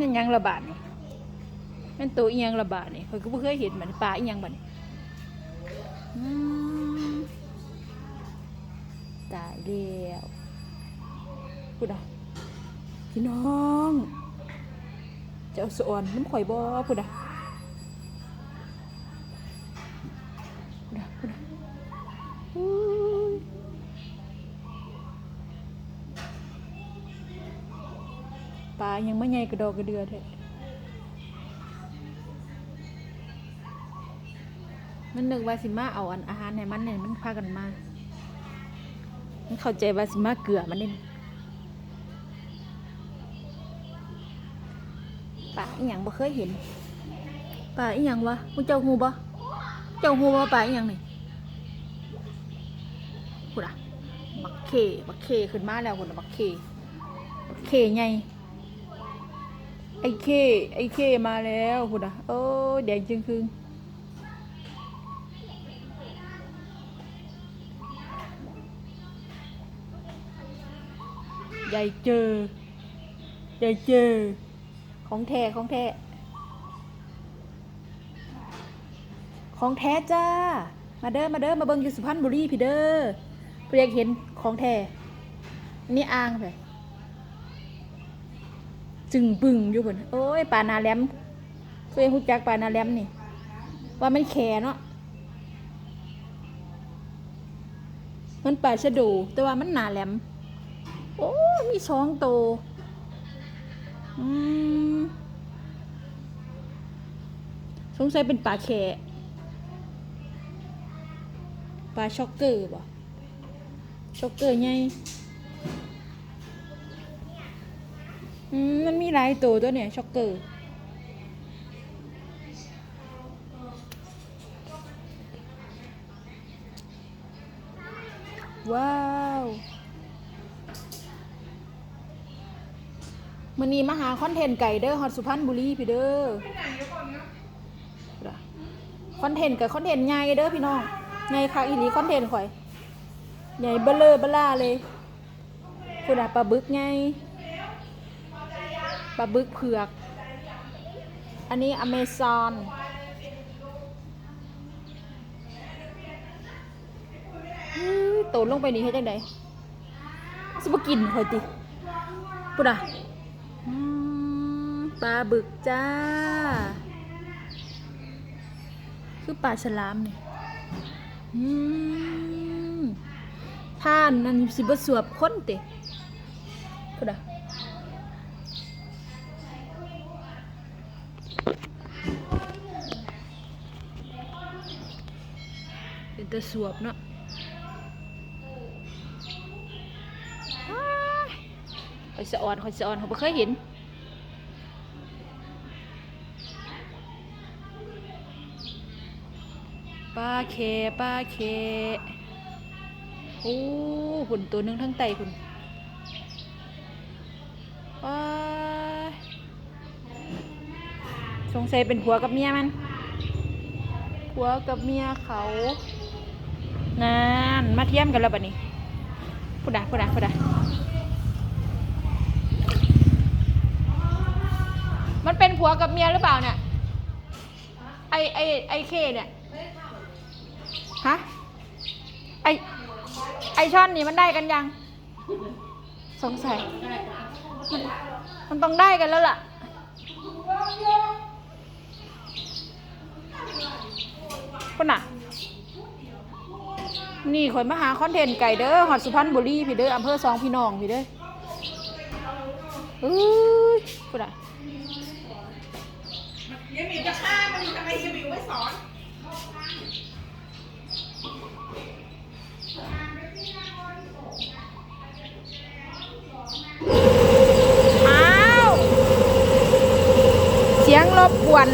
มันยังระบาดนี่มันตัวอียังระบาดนี่เคยก็บ่เคยเห็นเหมือนปลาอียังบัดนี้อืมตายแล้วพูดอะพี่น้อง เจ้าสอนน้ำข่อยบ่พูดอะ ปลายังไม่ใหญ่กระดอกกระเดือแท้มันนึกว่าสิมาเอาอันอาหารให้มันเนี่ยมันพากันมา มันเข้าใจว่าสิมาเกลือมันนี่ปลาอีหยังบ่เคยเห็นปลาอีหยังวะมึงเจ้าฮูบ่เจ้าฮูบ่ว่าปลาอีหยังนี่พูดอะบักเคบักเคขึ้นมาแล้วพุ่นน่ะบักเคบักเคใหญ่ ไอ้เคไอ้เคมาแล้วพุ่นอะโอ้แดงจึงคืงใหญ่เจอใหญ่เจอ ของแท้ของแท้ของแท้จ้า มาเด้อมาเด้อมาเบิ่งอยู่สุพรรณบุรีพี่เด้อเพื่ออยากเห็นของแท้นี่อ่างไป จึงปึงอยู่บนโอ้ยปลานาแหลมเพื่อนฮู้จักปลานาแหลมนี่ ว่ามันแขเนาะมันปลาชะดูแต่ว่ามันหนาแหลม โอ้มีสองโตอืมสงสัยเป็นปลาแค่ปลาช็อกเกอร์ป่ะช็อกเกอร์ไง อืมมันมีหลายตัวตัวเนี่ยช็อกเกอร์ว้าวมันนี้มาหาคอนเทนต์ไก่เด้อฮอตสุพรรณบุรีพี่เด้อคอนเทนต์กับคอนเทนต์ใหญ่เด้อพี่น้องใหญ่คักอีหลีคอนเทนต์ข่อย ใหญ่เบ้อเลอเบล่าเลยคุณอะปลาบึกไง ปลาบึกเผือก อันนี้อเมซอนโตลงไปนี่ให้จังไดสิบกินข่อยติปุ่นอะปลาบึกจ้า คือปลาฉลามเนี่ยท่านนั่นสิบสวบค้นเตะพูดอะ เป็นตะสวบเนาะคอยสะออนคอยสะออนเขาไม่เคยเห็นปลาเคปลาเคโอ้หุ่นตัวนึงทั้งไตคุณว้าสงสัยเป็นผัวกับเมียมันผัวกับเมียเขา นานมาเทียมกันแล้วบัดนี้พูดดาพูดดาพูดดามันเป็นผัวกับเมียหรือเปล่าเนี่ยไอไอไอเคเนี่ยฮะไอไอช่อนนี่มันได้กันยัง สงสัยมันมันต้องได้กันแล้วล่ะคนน่ะ นี่ข่อยมาหาคอนเทนต์ไก่เด้อหอดสุพรรณบุรีพี่เด้ออำเภอสองพี่น้องพี่เด้ออุ้ยคนน่ะยายหมิวจะฆ่ามันทำไมยายหมิวไม่สอนอ้าว เสียงรบกวน